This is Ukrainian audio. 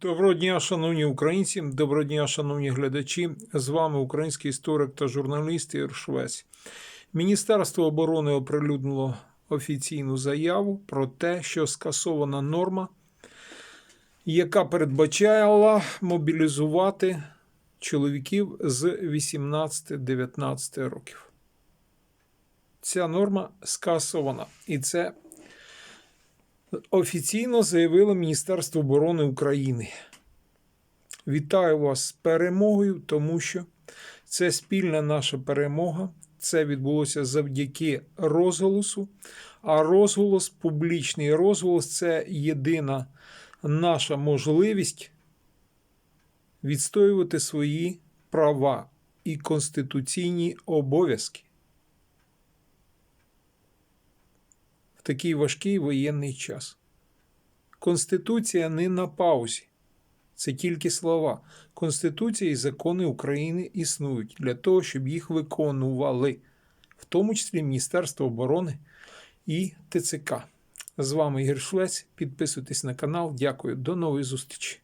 Доброго дня, шановні українці, доброго дня, шановні глядачі. З вами український історик та журналіст Ігор Швець. Міністерство оборони оприлюднило офіційну заяву про те, що скасована норма, яка передбачала мобілізувати чоловіків з 18-19 років. Ця норма скасована, і це офіційно заявило Міністерство оборони України. Вітаю вас з перемогою, тому що це спільна наша перемога. Це відбулося завдяки розголосу. А розголос, публічний розголос це єдина наша можливість відстоювати свої права і конституційні обов'язки такий важкий воєнний час. Конституція не на паузі. Це тільки слова. Конституція і закони України існують для того, щоб їх виконували, в тому числі Міністерство оборони і ТЦК. З вами Ігор Швець. Підписуйтесь на канал. Дякую. До нової зустрічі.